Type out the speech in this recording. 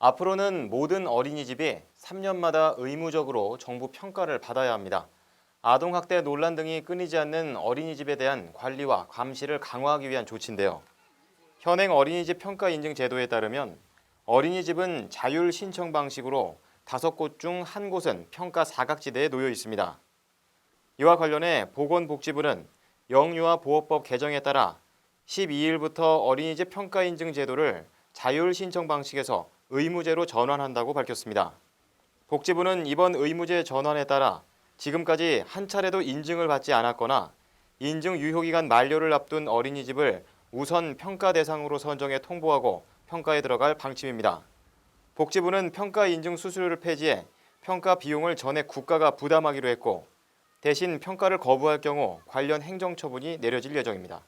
앞으로는 모든 어린이집이 3년마다 의무적으로 정부 평가를 받아야 합니다. 아동학대 논란 등이 끊이지 않는 어린이집에 대한 관리와 감시를 강화하기 위한 조치인데요. 현행 어린이집 평가 인증 제도에 따르면 어린이집은 자율 신청 방식으로 다섯 곳 중 한 곳은 평가 사각지대에 놓여 있습니다. 이와 관련해 보건복지부는 영유아 보호법 개정에 따라 12일부터 어린이집 평가 인증 제도를 자율 신청 방식에서 의무제로 전환한다고 밝혔습니다. 복지부는 이번 의무제 전환에 따라 지금까지 한 차례도 인증을 받지 않았거나 인증 유효기간 만료를 앞둔 어린이집을 우선 평가 대상으로 선정해 통보하고 평가에 들어갈 방침입니다. 복지부는 평가 인증 수수료를 폐지해 평가 비용을 전액 국가가 부담하기로 했고 대신 평가를 거부할 경우 관련 행정 처분이 내려질 예정입니다.